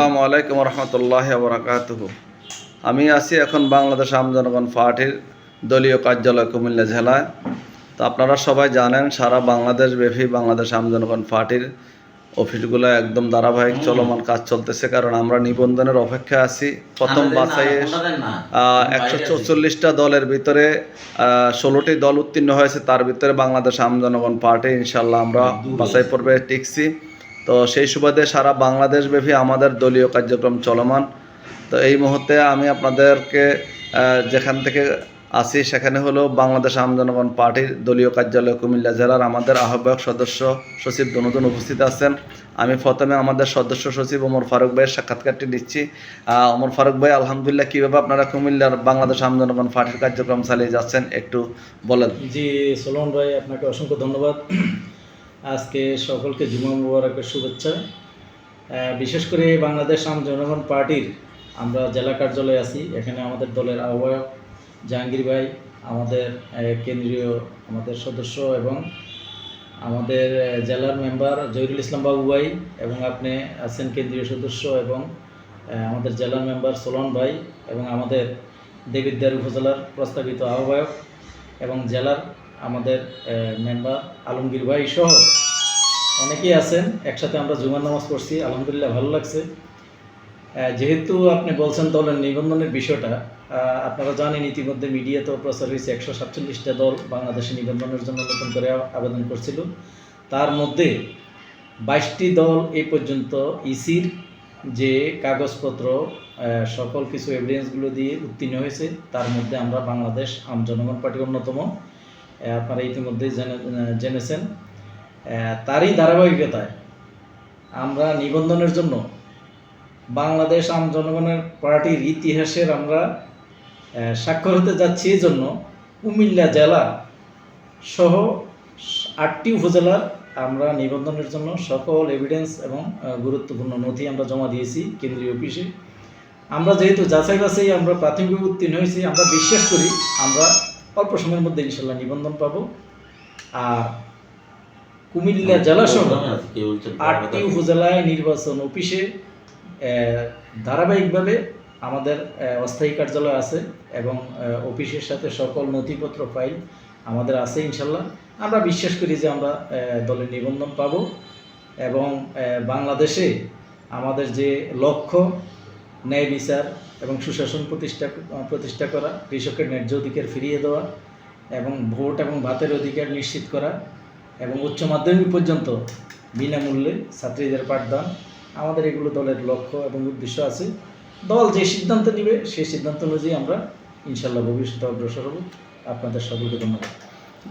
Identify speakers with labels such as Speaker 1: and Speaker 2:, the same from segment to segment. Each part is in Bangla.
Speaker 1: আসসালামু আলাইকুম রহমতুল্লাহ বরাকাতুহু আমি আছি এখন বাংলাদেশ আম জনগণ পার্টির দলীয় কার্যালয় কুমিল্লা জেলায়। তো আপনারা সবাই জানেন সারা বাংলাদেশ ব্যাপী বাংলাদেশ আম জনগণ পার্টির অফিসগুলো একদম ধারাবাহিক চলমান কাজ চলতেছে কারণ আমরা নিবন্ধনের অপেক্ষায় আছি। প্রথম বাছাইয়ে একশো চৌচল্লিশটা দলের ভিতরে ষোলোটি দল উত্তীর্ণ হয়েছে তার ভিতরে বাংলাদেশ আম জনগণ পার্টি ইনশাল্লাহ আমরা বাছাই পর্বে টিকছি। তো সেই সুবাদে সারা বাংলাদেশ ব্যাপী আমাদের দলীয় কার্যক্রম চলমান। তো এই মুহূর্তে আমি আপনাদেরকে যেখান থেকে আসি সেখানে হলো বাংলাদেশ আম জনগণ পার্টির দলীয় কার্যালয় কুমিল্লা জেলার আমাদের আহ্বায়ক সদস্য সচিব দুজন উপস্থিত আছেন। আমি প্রথমে আমাদের সদস্য সচিব ওমর ফারুক ভাইয়ের সাক্ষাৎকারটি নিচ্ছি। ওমর ফারুক ভাই, আলহামদুলিল্লাহ, কীভাবে আপনারা কুমিল্লার বাংলাদেশ আম জনগণ পার্টির কার্যক্রম চালিয়ে যাচ্ছেন একটু বলেন।
Speaker 2: জি, সোলন ভাই, আপনাকে অসংখ্য ধন্যবাদ। আজকে সকলকে জুমা মুবারকের শুভেচ্ছা। বিশেষ করে বাংলাদেশ আম জনগণ পার্টির আমরা জেলা কার্যালয়ে আছি, এখানে আমাদের দলের আহ্বায়ক জাহাঙ্গীর ভাই, আমাদের কেন্দ্রীয় আমাদের সদস্য এবং আমাদের জেলার মেম্বার জহিরুল ইসলাম বাবু ভাই এবং আপনি আছেন কেন্দ্রীয় সদস্য এবং আমাদের জেলার মেম্বার সোলন ভাই এবং আমাদের দেবিদ্যার উপজেলার প্রস্তাবিত আহ্বায়ক এবং জেলার আমাদের মেম্বার আলমগীর ভাই সহ অনেকেই আছেন। একসাথে আমরা জুমার নামাজ পড়ছি। আলহামদুলিল্লাহ ভালো লাগছে। যেহেতু আপনি বলছেন দলের নিবন্ধনের বিষয়টা আপনারা জানেন ইতিমধ্যে মিডিয়াতেও প্রচার হয়েছে একশো সাতচল্লিশটা দল বাংলাদেশে নিবন্ধনের জন্য নতুন করে আবেদন করছিল। তার মধ্যে বাইশটি দল এই পর্যন্ত ইসির যে কাগজপত্র সকল কিছু এভিডেন্সগুলো দিয়ে উত্তীর্ণ হয়েছে, তার মধ্যে আমরা বাংলাদেশ আম জনগণ পার্টি অন্যতম। আপনারা ইতিমধ্যেই জেনে জেনেছেন। তারই ধারাবাহিকতায় আমরা নিবন্ধনের জন্য বাংলাদেশ আম জনগণের পার্টির ইতিহাসের আমরা স্বাক্ষর হতে যাচ্ছি এই জন্য কুমিল্লা জেলা সহ আটটি উপজেলার আমরা নিবন্ধনের জন্য সকল এভিডেন্স এবং গুরুত্বপূর্ণ নথি আমরা জমা দিয়েছি কেন্দ্রীয় অফিসে। আমরা যেহেতু যাচাই বাছাই আমরা প্রাথমিক উত্তীর্ণ হয়েছি, আমরা বিশ্বাস করি আমরা অল্প সময়ের মধ্যে ইনশাল্লাহ নিবন্ধন পাবো। আর কুমিল্লা জেলাসহ আটটি উপজেলায় নির্বাচন অফিসে ধারাবাহিকভাবে আমাদের অস্থায়ী কার্যালয় আছে এবং অফিসের সাথে সকল নথিপত্র ফাইল আমাদের আছে ইনশাল্লাহ। আমরা বিশ্বাস করি যে আমরা দলের নিবন্ধন পাব এবং বাংলাদেশে আমাদের যে লক্ষ্য ন্যায় বিচার এবং সুশাসন প্রতিষ্ঠা প্রতিষ্ঠা করা, কৃষকের ন্যায্য অধিকার ফিরিয়ে দেওয়া এবং ভোট এবং ভাতের অধিকার নিশ্চিত করা এবং উচ্চ মাধ্যমিক পর্যন্ত বিনামূল্যে ছাত্রীদের পাঠদান। আমাদের এগুলো দলের লক্ষ্য এবং উদ্দেশ্য আছে। দল যে সিদ্ধান্ত নেবে, সেই সিদ্ধান্ত অনুযায়ী আমরা ইনশাল্লাহ ভবিষ্যতে অগ্রসর হব। আপনাদের সকলকে ধন্যবাদ।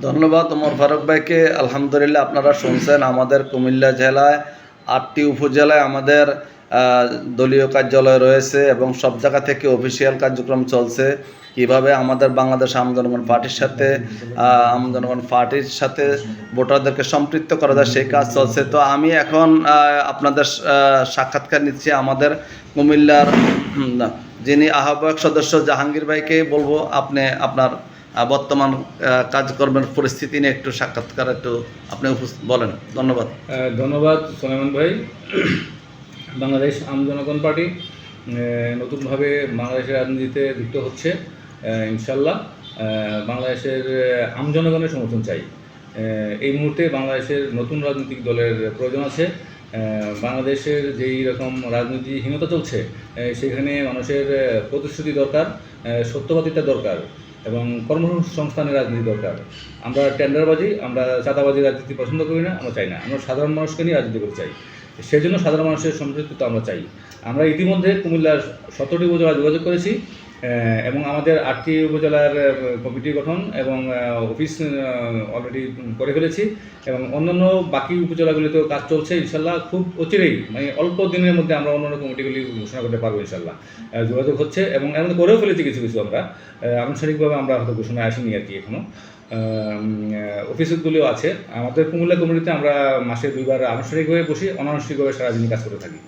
Speaker 1: ধন্যবাদ, ওমর ফারুক ভাইকে। আলহামদুলিল্লাহ, আপনারা শুনছেন আমাদের কুমিল্লা জেলায় আটটি উপজেলায় আমাদের দলীয় কার্যালয় রয়েছে এবং সব জায়গা থেকে অফিসিয়াল কার্যক্রম চলছে। কীভাবে আমাদের বাংলাদেশ আম জনগণ পার্টির সাথে আহ, আম জনগণ পার্টির সাথে ভোটারদেরকে সম্পৃক্ত করা যায় সেই কাজ চলছে। তো আমি এখন আপনাদের সাক্ষাৎকার নিচ্ছি আমাদের কুমিল্লার যিনি আহ্বায়ক সদস্য জাহাঙ্গীর ভাইকে বলব আপনি আপনার বর্তমান কাজকর্মের পরিস্থিতি নিয়ে একটু সাক্ষাৎকার একটু আপনি বলেন। ধন্যবাদ।
Speaker 3: ধন্যবাদ সোলেমান ভাই। বাংলাদেশ আম জনগণ পার্টি নতুনভাবে বাংলাদেশের রাজনীতিতে যুক্ত হচ্ছে ইনশাল্লাহ। বাংলাদেশের আম জনগণের সমর্থন চাই। এই মুহূর্তে বাংলাদেশের নতুন রাজনৈতিক দলের প্রয়োজন আছে। বাংলাদেশের যেই রকম রাজনীতিহীনতা চলছে সেখানে মানুষের প্রতিশ্রুতি দরকার সত্যবাদিতা দরকার। এবং কর্মসংস্থানের রাজনীতি দরকার। আমরা টেন্ডারবাজি, আমরা চাঁদাবাজি রাজনীতি পছন্দ করি না, আমরা চাই না। আমরা সাধারণ মানুষকে নিয়ে রাজনীতি করতে চাই। সেজন্য সাধারণ মানুষের সম্পৃক্ততা আমরা চাই। আমরা ইতিমধ্যে কুমিল্লার সতেরোটি উপজেলা যোগাযোগ করেছি। এবং আমাদের আটটি উপজেলার কমিটি গঠন এবং অফিস অলরেডি করে ফেলেছি এবং অন্যান্য বাকি উপজেলাগুলিতেও কাজ চলছে ইনশাল্লাহ খুব অচিরেই মানে অল্প দিনের মধ্যে আমরা অন্যান্য কমিটিগুলি ঘোষণা করতে পারব ইনশাল্লাহ। যোগাযোগ হচ্ছে এবং মধ্যে করেও ফেলেছি কিছু কিছু আমরা। আনুষ্ঠানিকভাবে আমরা হয়তো ঘোষণা আসিনি আর কি এখনও অফিসগুলিও আছে। আমাদের কুমিল্লা কমিটিতে আমরা মাসে দুইবার আনুষ্ঠানিকভাবে বসি, অনানুষ্ঠানিকভাবে সারাদিনই কাজ করে থাকি।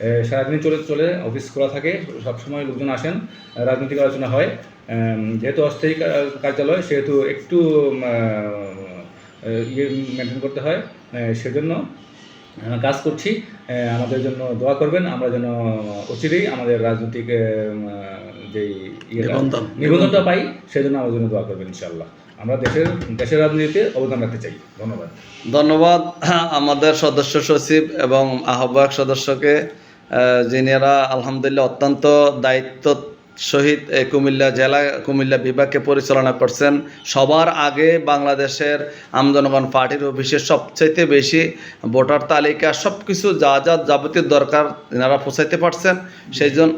Speaker 3: আহ, সারাদিন চলে চলে অফিস খোলা থাকে সবসময় লোকজন আসেন রাজনৈতিক আলোচনা হয়। যেহেতু অস্থায়ী কার্যালয় সেহেতু একটু ইয়ে মেনটেন করতে হয় সেজন্য কাজ করছি। আমাদের জন্য দোয়া করবেন আমরা যেন অচিরেই আমাদের রাজনৈতিক যেই। নিবন্ধনটা পাই সেজন্য আমাদের জন্য দোয়া করবেন ইনশাল্লাহ আমরা দেশের দেশের রাজনীতিতে অবদান রাখতে চাই। ধন্যবাদ।
Speaker 1: ধন্যবাদ। আমাদের সদস্য সচিব এবং আহ্বায়ক সদস্যকে যিনিরা আলহামদুলিল্লাহ অত্যন্ত দায়িত্ব এই কুমিল্লা জেলা, কুমিল্লা বিভাগকে পরিচালনা করছেন, সবার আগে বাংলাদেশের আমজনগণ পার্টির অফিসে সবচাইতে বেশি ভোটার তালিকা সব কিছু যা যা যাবতীয় দরকার এনারা পৌঁছাইতে পারছেন। সেই জন্য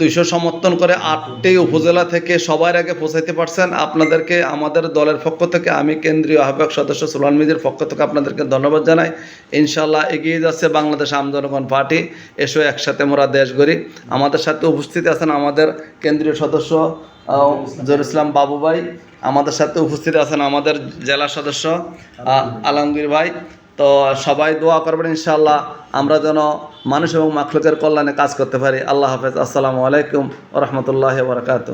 Speaker 1: দুইশো সমর্থন করে আটটি উপজেলা থেকে সবার আগে পৌঁছাইতে পারছেন। আপনাদেরকে আমাদের দলের পক্ষ থেকে আমি কেন্দ্রীয় আহ্বায়ক সদস্য সুলান মিজির পক্ষ থেকে আপনাদেরকে ধন্যবাদ জানাই। ইনশাল্লাহ এগিয়ে যাচ্ছে বাংলাদেশ আমজনগণ পার্টি। এসো একসাথে মোরা দেশ গড়ি। আমাদের সাথে উপস্থিত আছেন আমাদের কেন্দ্রীয় সদস্য জহুর ইসলাম বাবু ভাই আমাদের সাথে উপস্থিত আছেন আমাদের জেলা সদস্য আলমগীর ভাই। তো সবাই দোয়া করবেন ইনশাল্লাহ আমরা যেন মানুষ এবং মাখলুকের কল্যাণে কাজ করতে পারি। আল্লাহ হাফেজ। আসসালামু আলাইকুম রহমতুল্লাহ বারকাত